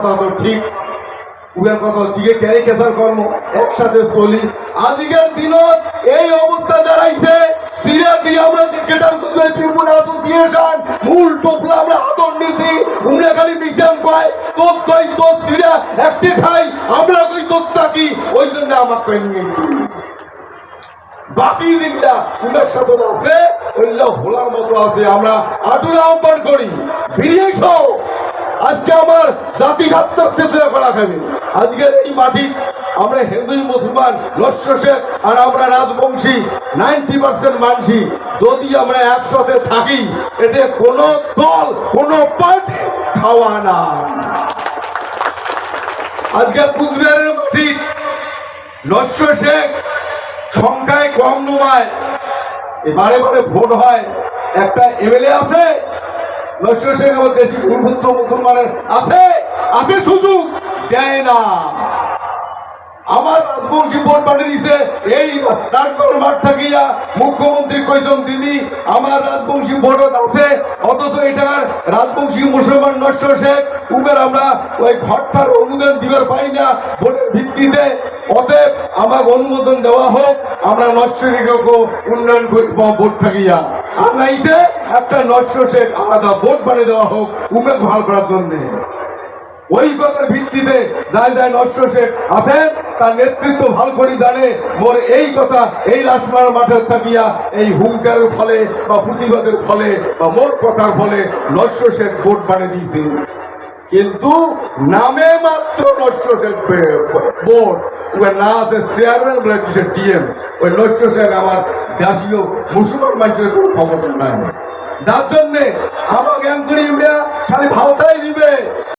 কথা তো ঠিক। উগের কথা জিগে ক্যারি কেসার কর্ম। একসাথে চলি। আজকের দিনত এই অবস্থা দাঁড়াইছে। সিরিয়া দিয়ে আমরা ক্রিকেটার পিপুল অ্যাসোসিয়েশন মূল টোপলা আমরা হাতর নিছি উমরা খালি মিশন কয়, তোর কই তোর সিরিয়া, একটি খাই, আমরা কই তোর থাকি? ওই জন্য আমার কই নিয়েছি। বাকি যেগুলা উনার সাথে আছে ওইগুলা ভোলার মতো আছে। আমরা আটুরে আহ্বান করি। বেরিয়ে আজকে আমার জাতি সত্তার চেতনা করা খাবে আজকের এই মাটি, আমরা হিন্দু, মুসলমান, লস্য শেখ, আর আমরা রাজবংশী, নাইনটি পার্সেন্ট মানছি যদি আমরা একসাথে থাকি এটা কোনো দল, কোনো পার্টি খাওয়া না। আজকে কুচবিহারের মাটি, লস্য শেখ, সংখ্যায় কম নয়। বারে বারে ভোট হয়। একটা এমএলএ আছে শেখ দেশি মুসলমানের আছে আছে সুযোগ দেয় না আমার রাজবংশী ভোট পাঠিয়ে দিছে এই মাঠ থাকিয়া মুখ্যমন্ত্রী কইসন দিদি আমার রাজবংশী ভোট আছে অথচ এটার রাজবংশী মুসলমান নশ্বর শেখ উমের আমরা ওই ঘরটার অনুদান দিবার পাই না ভোটের ভিত্তিতে অতএব অনুমোদন দেওয়া হোক, আমরা নশ্বরীকে উন্নয়ন করব ভোট থাকিয়া আর। নাইতে একটা নশ্বর শেখ আলাদা ভোট বানিয়ে দেওয়া হোক উমেক ভালো করার জন্যে। ওই কথার ভিত্তিতে যাই যাই নশ্বর শেখ আছেন তার নেতৃত্ব ভালো করে জানে, মোর এই কথা, এই রাসমার মাঠে থাকিয়া এই হুঙ্কারের ফলে, বা প্রতিবাদের ফলে, বা মোর কথার ফলে নশ্বর শেখ ভোট বানিয়ে দিয়েছে। কিন্তু নামে মাত্র শেখ বোর্ড ওই না আছে চেয়ারম্যান বলে ডিএম ওই নস্য শেখ আমার দেশীয় মুসলমান মানুষের কোনো ক্ষমতা নাই। যার জন্যে